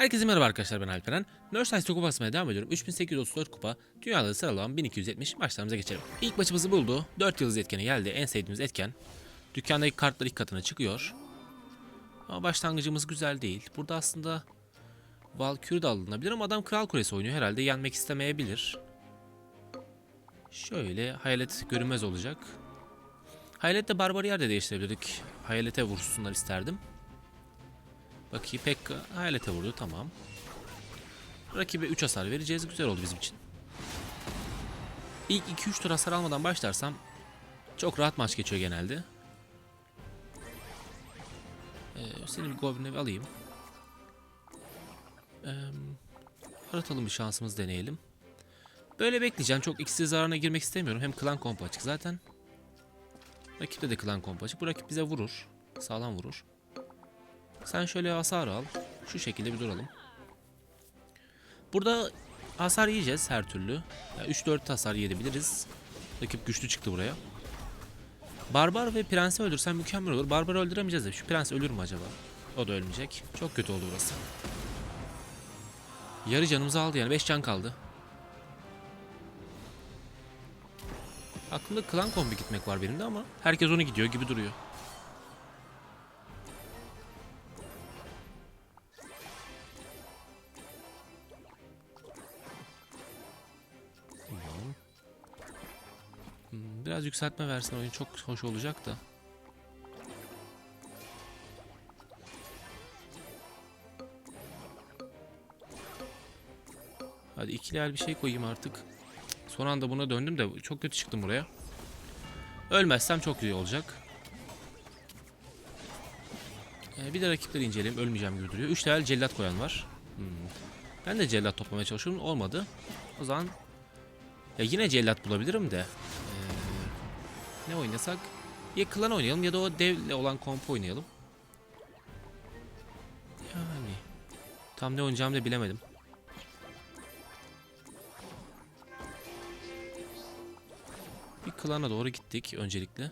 Herkese merhaba arkadaşlar ben Alperen. Merchandise kupa basmaya devam ediyorum. 3834 kupa. Dünyada sıralanan 1270 maçlarımıza geçelim. İlk maçımızı buldu. 4 yıldız etkeni geldi. En sevdiğimiz etken. Dükkandaki kartlar ilk katına çıkıyor. Ama başlangıcımız güzel değil. Burada aslında Valkyrie de alınabilir ama adam Kral Kulesi oynuyor. Herhalde yenmek istemeyebilir. Şöyle hayalet görünmez olacak. Hayaletle Barbariyer de değiştirebilirdik. Hayalete vursunlar isterdim. Bakayım Pekka hayalete vurdu tamam. Rakibe 3 hasar vereceğiz. Güzel oldu bizim için. İlk 2-3 tur hasar almadan başlarsam çok rahat maç geçiyor genelde. Ee, seni bir Goblin'e alayım. Ee, aratalım bir şansımız deneyelim. Böyle bekleyeceğim. Çok ikisi zararına girmek istemiyorum. Hem klan kompo açık zaten. Rakipte de klan kompo açık. Bu rakip bize vurur. Sağlam vurur. Sen şöyle hasar al. Şu şekilde bir duralım. Burada hasar yiyeceğiz her türlü. Ya 3-4 hasar yiyebiliriz. Rakip güçlü çıktı buraya. Barbar ve prensi öldürsem mükemmel olur. Barbarı öldüremeyeceğiz de şu prens ölür mü acaba? O da ölmeyecek. Çok kötü oldu burası. Yarı canımızı aldı yani 5 can kaldı. Aklımda klan kombi gitmek var benim de ama herkes onu gidiyor gibi duruyor. Biraz yükseltme versin oyun çok hoş olacak da. Hadi ikili el bir şey koyayım artık. Son anda buna döndüm de çok kötü çıktım buraya. Ölmezsem çok iyi olacak. Ee, bir de rakipleri inceleyelim. Ölmeyeceğim gibi duruyor. 3 level cellat koyan var. Hmm. Ben de cellat toplamaya çalışıyorum. Olmadı. O zaman ya yine cellat bulabilirim de. Ne oynasak? Ya klan oynayalım ya da o devle olan komp oynayalım. Yani tam ne oynayacağımı da bilemedim. Bir klana doğru gittik öncelikle.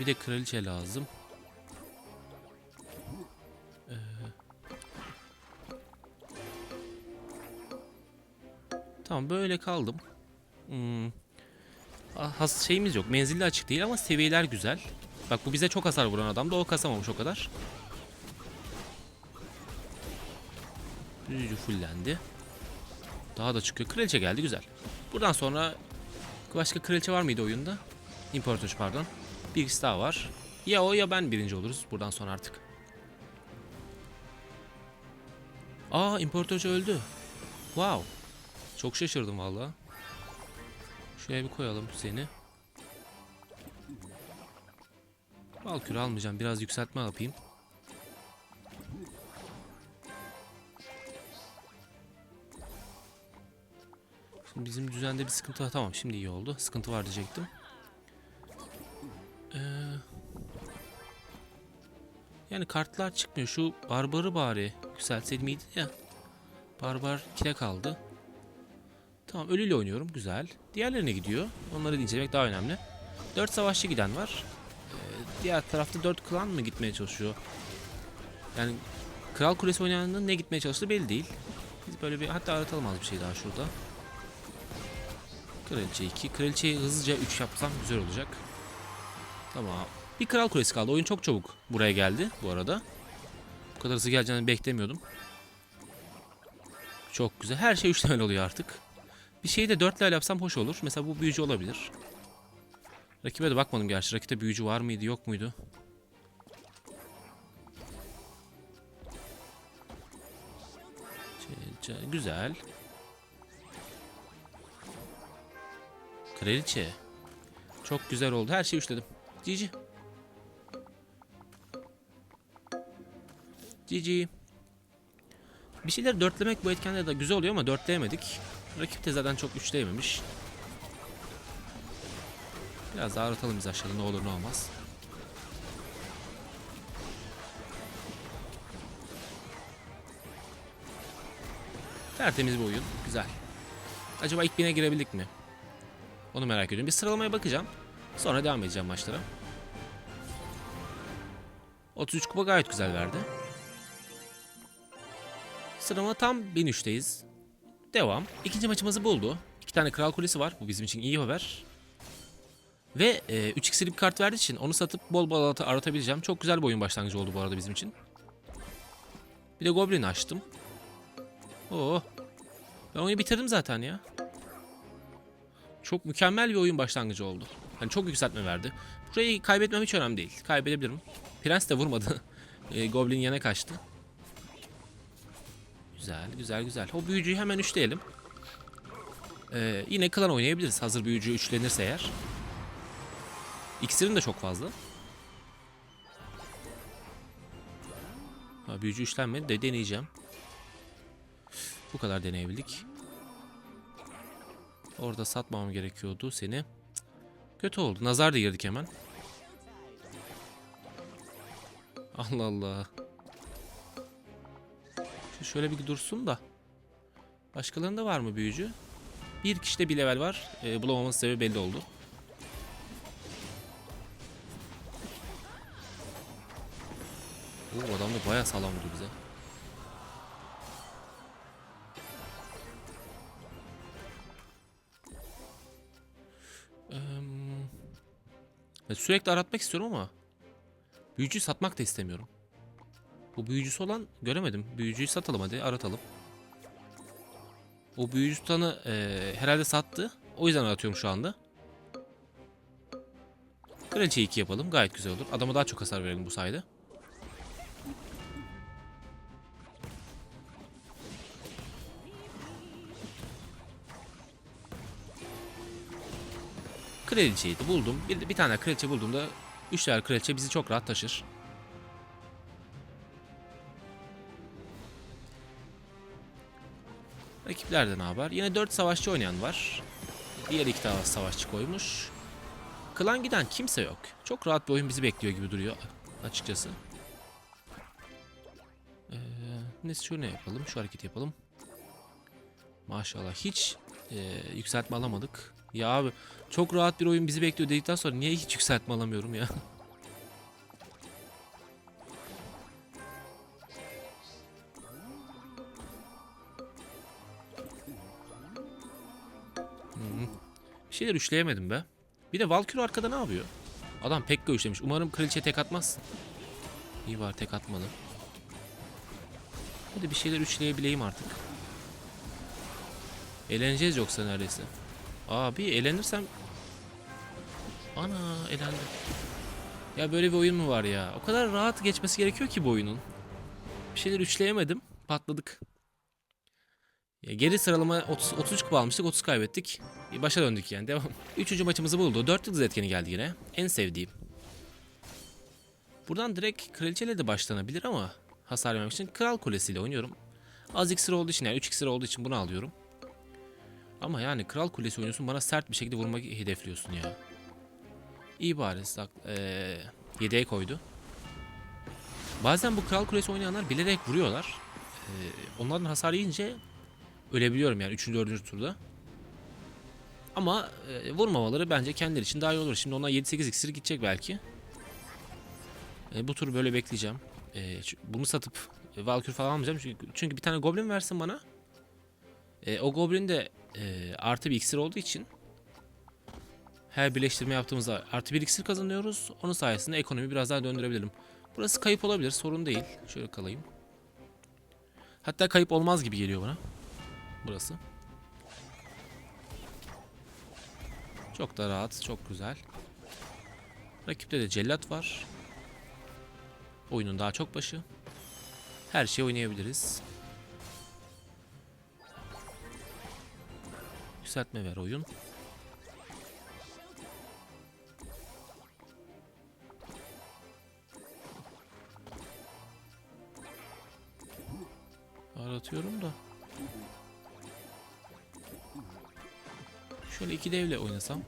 Bir de kraliçe lazım. Tamam böyle kaldım. Hmm. Ah, Has şeyimiz yok. Menzilli açık değil ama seviyeler güzel. Bak bu bize çok hasar vuran adam da o kasamamış o kadar. Büyücü fullendi. Daha da çıkıyor. Kraliçe geldi güzel. Buradan sonra başka kraliçe var mıydı oyunda? İmparator pardon. Birisi daha var. Ya o ya ben birinci oluruz buradan sonra artık. Aa imparatorcu öldü. Wow. Çok şaşırdım valla. Şuraya bir koyalım seni. Valkür almayacağım. Biraz yükseltme yapayım. Şimdi bizim düzende bir sıkıntı var. Tamam şimdi iyi oldu. Sıkıntı var diyecektim. Ee, yani kartlar çıkmıyor. Şu barbarı bari yükseltseydim iyiydi ya. Barbar kile kaldı. Tamam ölüyle oynuyorum. Güzel. Diğerlerine gidiyor. Onları incelemek daha önemli. 4 savaşçı giden var. Ee, diğer tarafta 4 klan mı gitmeye çalışıyor? Yani Kral Kulesi oynayanın ne gitmeye çalıştığı belli değil. Biz böyle bir hatta aratalım az bir şey daha şurada. Kraliçe 2. Kraliçeyi hızlıca 3 yapsam güzel olacak. Tamam. Bir kral kulesi kaldı. Oyun çok çabuk buraya geldi bu arada. Bu kadar hızlı geleceğini beklemiyordum. Çok güzel. Her şey 3 level oluyor artık. Bir şeyi de 4 level yapsam hoş olur. Mesela bu büyücü olabilir. Rakibe de bakmadım gerçi. Rakipte büyücü var mıydı yok muydu? Şey, Güzel. Kraliçe. Çok güzel oldu. Her şeyi üçledim. Cici. Cici. Bir şeyler dörtlemek bu etkende de güzel oluyor ama dörtleyemedik. Rakip de zaten çok üçleyememiş. Biraz daha aratalım biz aşağıda ne olur ne olmaz. Tertemiz bir oyun. Güzel. Acaba ilk bine girebildik mi? Onu merak ediyorum. Bir sıralamaya bakacağım. Sonra devam edeceğim maçlara. 33 kupa gayet güzel verdi. Sıralama tam 1003'teyiz. Devam. İkinci maçımızı buldu. İki tane kral kulesi var. Bu bizim için iyi haber. Ve e, 3 iksirli bir kart verdiği için onu satıp bol bol arata- aratabileceğim. Çok güzel bir oyun başlangıcı oldu bu arada bizim için. Bir de Goblin açtım. Oo. Ben oyunu bitirdim zaten ya. Çok mükemmel bir oyun başlangıcı oldu. Hani çok yükseltme verdi. Burayı kaybetmem hiç önemli değil. Kaybedebilirim. Prens de vurmadı. E, Goblin yana kaçtı. Güzel, güzel, güzel. O büyücüyü hemen üçleyelim. Ee, yine klan oynayabiliriz. Hazır büyücü üçlenirse eğer. İksirin de çok fazla. Ha, büyücü üçlenmedi de deneyeceğim. Bu kadar deneyebildik. Orada satmamam gerekiyordu seni. Kötü oldu. Nazar da girdik hemen. Allah Allah. Şöyle bir dursun da. Başkalarında var mı büyücü? Bir kişide bir level var. Ee, bulamamın sebebi belli oldu. Oo, adam da bayağı sağlam vurdu bize. Ya sürekli aratmak istiyorum ama büyücüyü satmak da istemiyorum. Bu büyücüsü olan göremedim. Büyücüyü satalım hadi aratalım. O büyücü tutanı eee, herhalde sattı. O yüzden aratıyorum şu anda. Kraliçe 2 yapalım. Gayet güzel olur. Adama daha çok hasar verelim bu sayede. Kraliçeyi de buldum. Bir, bir tane kraliçe bulduğumda 3 tane kraliçe bizi çok rahat taşır. Rakiplerde ne haber? Yine 4 savaşçı oynayan var. Diğer iki tane savaşçı koymuş. Klan giden kimse yok. Çok rahat bir oyun bizi bekliyor gibi duruyor açıkçası. Ee, neyse şöyle yapalım. Şu hareketi yapalım. Maşallah hiç e, yükseltme alamadık. Ya abi çok rahat bir oyun bizi bekliyor dedikten sonra niye hiç yükseltme alamıyorum ya? Bir şeyler üçleyemedim be. Bir de Valkyrie arkada ne yapıyor? Adam Pekka üçlemiş. Umarım kraliçe tek atmaz. İyi var tek atmadı. Hadi bir şeyler üçleyebileyim artık. Eğleneceğiz yoksa neredeyse. Abi eğlenirsem... Ana eğlendim. Ya böyle bir oyun mu var ya? O kadar rahat geçmesi gerekiyor ki bu oyunun. Bir şeyler üçleyemedim. Patladık. Ya geri sıralama 30, 33 kupa almıştık 30 kaybettik. Bir Başa döndük yani devam. Üçüncü maçımızı buldu. 4 yıldız etkeni geldi yine. En sevdiğim. Buradan direkt kraliçeyle de başlanabilir ama hasar vermek için kral kulesiyle oynuyorum. Az iksir olduğu için yani 3 iksir olduğu için bunu alıyorum. Ama yani kral kulesi oynuyorsun bana sert bir şekilde vurmak hedefliyorsun ya. İyi bari eee, yedeğe koydu. Bazen bu kral kulesi oynayanlar bilerek vuruyorlar. Eee, onların hasar yiyince ölebiliyorum yani 3. 4. turda. Ama e, vurmamaları bence kendileri için daha iyi olur. Şimdi onlar 7-8 iksir gidecek belki. E, bu turu böyle bekleyeceğim. E, bunu satıp e, Valkyrie falan almayacağım. Çünkü, çünkü bir tane goblin versin bana. E, o goblin de e, artı bir iksir olduğu için her birleştirme yaptığımızda artı bir iksir kazanıyoruz. Onun sayesinde ekonomi biraz daha döndürebilirim. Burası kayıp olabilir. Sorun değil. Şöyle kalayım. Hatta kayıp olmaz gibi geliyor bana. Burası. Çok da rahat. Çok güzel. Rakipte de cellat var. Oyunun daha çok başı. Her şeyi oynayabiliriz. Yükseltme ver oyun. Aratıyorum da. Şöyle iki devle oynasam.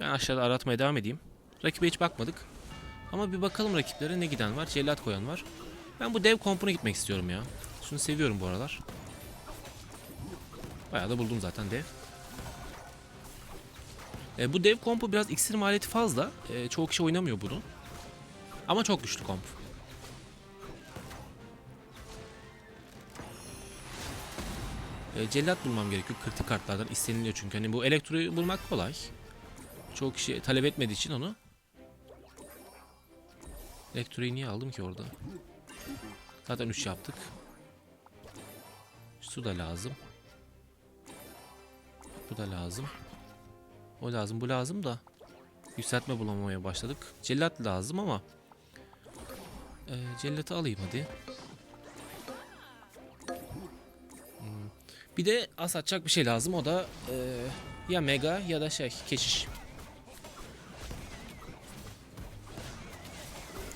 Ben aşağıda aratmaya devam edeyim. Rakibe hiç bakmadık. Ama bir bakalım rakiplere ne giden var. Cellat koyan var. Ben bu dev kompuna gitmek istiyorum ya. Şunu seviyorum bu aralar. Bayağı da buldum zaten dev. E, bu dev kompu biraz iksir maliyeti fazla. E, çoğu kişi oynamıyor bunu. Ama çok güçlü komp. E, cellat bulmam gerekiyor kritik kartlardan isteniliyor çünkü. Hani bu elektroyu bulmak kolay. Çoğu kişi talep etmediği için onu. Elektroyu niye aldım ki orada? Zaten 3 yaptık. Su da lazım. Bu da lazım. O lazım, bu lazım da yükseltme bulamamaya başladık. Cellat lazım ama e, cellatı alayım hadi. Bir de as atacak bir şey lazım. O da e, ya mega ya da şey keşiş.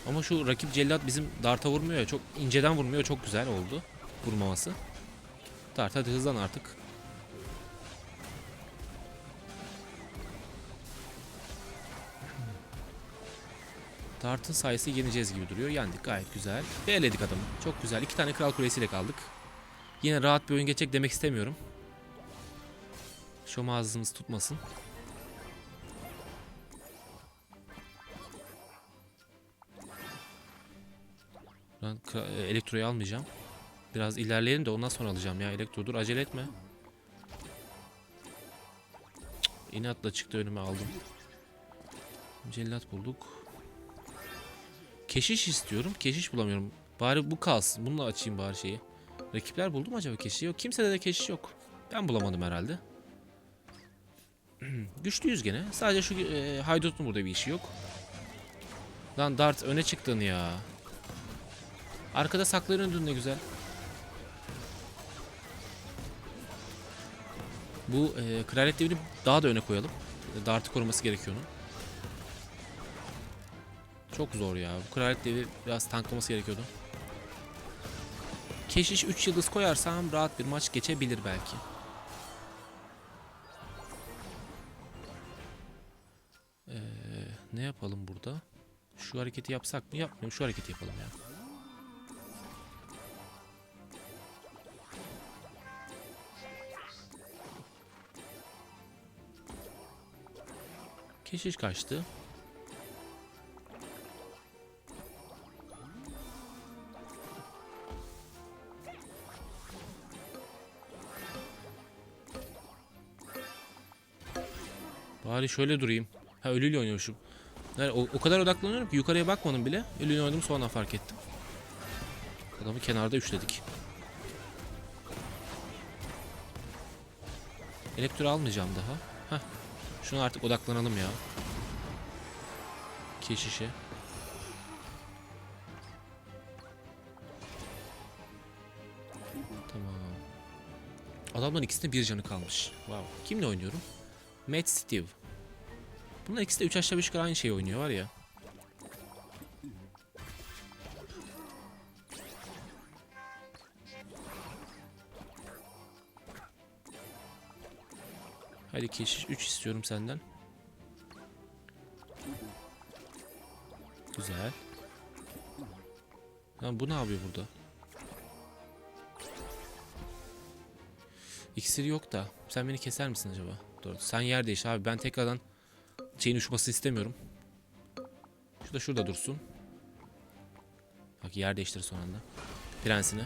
Ama şu rakip cellat bizim darta vurmuyor ya. Çok inceden vurmuyor. Çok güzel oldu vurmaması. Dart hadi hızlan artık. Dart'ın sayısı yeneceğiz gibi duruyor. Yendik gayet güzel. Ve eledik adamı. Çok güzel. İki tane kral kulesiyle kaldık. Yine rahat bir oyun geçecek demek istemiyorum. Şom ağzımız tutmasın. Ben e, elektroyu almayacağım. Biraz ilerleyelim de ondan sonra alacağım ya. Elektro dur acele etme. Cık, çıktı önüme aldım. Cellat bulduk. Keşiş istiyorum. Keşiş bulamıyorum. Bari bu kalsın. Bununla açayım bari şeyi. Rakipler buldu mu acaba keşiş? Yok. Kimsede de keşiş yok. Ben bulamadım herhalde. Güçlüyüz gene. Sadece şu e, haydutun burada bir işi yok. Lan Dart öne çıktın ya. Arkada saklanıyordun ne güzel. Bu e, kraliyet devrini daha da öne koyalım. Dart'ı koruması gerekiyor onun. Çok zor ya. Bu kraliyet devi biraz tanklaması gerekiyordu. Keşiş 3 yıldız koyarsam rahat bir maç geçebilir belki. Ee, ne yapalım burada? Şu hareketi yapsak mı? Yapmayalım. Şu hareketi yapalım ya. Keşiş kaçtı. Bari şöyle durayım. Ha ölüyle oynuyormuşum. Yani o, o kadar odaklanıyorum ki yukarıya bakmadım bile. Ölüyle oynadım sonra fark ettim. Adamı kenarda üçledik. Elektro almayacağım daha. Heh. Şuna artık odaklanalım ya. Keşişe. Tamam. Adamların ikisinde bir canı kalmış. Wow. Kimle oynuyorum? Matt Steve. Bunlar ikisi de 3 aşağı 5 yukarı aynı şeyi oynuyor var ya. Hadi keşiş 3 istiyorum senden. Güzel. Lan bu ne yapıyor burada? İksiri yok da. Sen beni keser misin acaba? Doğru. Sen yer değiş abi. Ben tekrardan şeyin uçmasını istemiyorum. Şu da şurada dursun. Bak yer değiştir son anda. Prensini.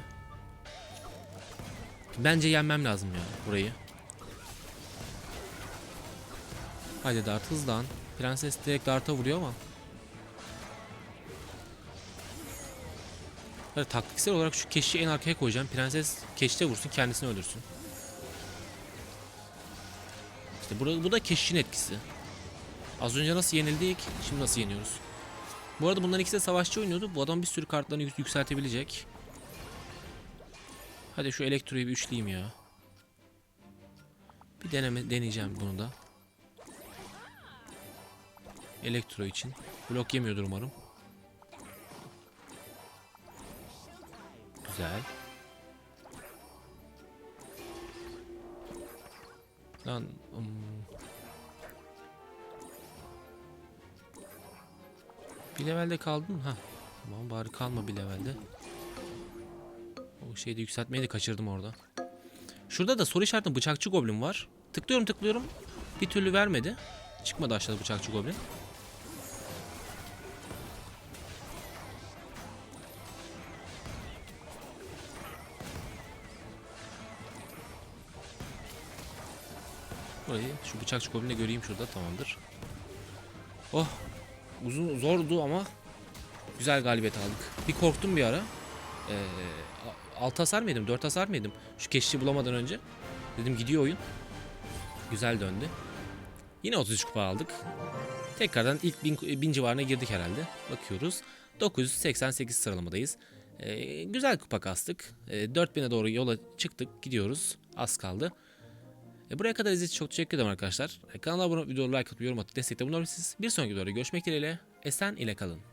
Bence yenmem lazım ya burayı. Hadi Dart hızlan. Prenses direkt Dart'a vuruyor ama. Hadi taktiksel olarak şu keşi en arkaya koyacağım. Prenses keşte vursun kendisini öldürsün. İşte bu, bu da keşişin etkisi. Az önce nasıl yenildik, şimdi nasıl yeniyoruz. Bu arada bunların ikisi de savaşçı oynuyordu. Bu adam bir sürü kartlarını yük- yükseltebilecek. Hadi şu elektroyu bir üçleyeyim ya. Bir deneme deneyeceğim bunu da. Elektro için. Blok yemiyordur umarım. Güzel. Lan um, bir levelde kaldın mı? Ha. Tamam bari kalma bir levelde. O şeyde yükseltmeyi de kaçırdım orada. Şurada da soru işaretli bıçakçı goblin var. Tıklıyorum tıklıyorum. Bir türlü vermedi. Çıkmadı aşağıda bıçakçı goblin. Burayı şu bıçakçı goblini de göreyim şurada tamamdır. Oh uzun zordu ama güzel galibiyet aldık. Bir korktum bir ara. Ee, 6 hasar mıydım 4 hasar mıydım şu keşişi bulamadan önce. Dedim gidiyor oyun. Güzel döndü. Yine 33 kupa aldık. Tekrardan ilk 1000 bin civarına girdik herhalde. Bakıyoruz. 988 sıralamadayız. Ee, güzel kupa kastık. Ee, 4000'e doğru yola çıktık. Gidiyoruz. Az kaldı. E, buraya kadar izlediğiniz için çok teşekkür ederim arkadaşlar. E, kanala abone olup videoları like atıp yorum atıp destekte bulunabilirsiniz. Bir sonraki videoda görüşmek dileğiyle. Esen ile kalın.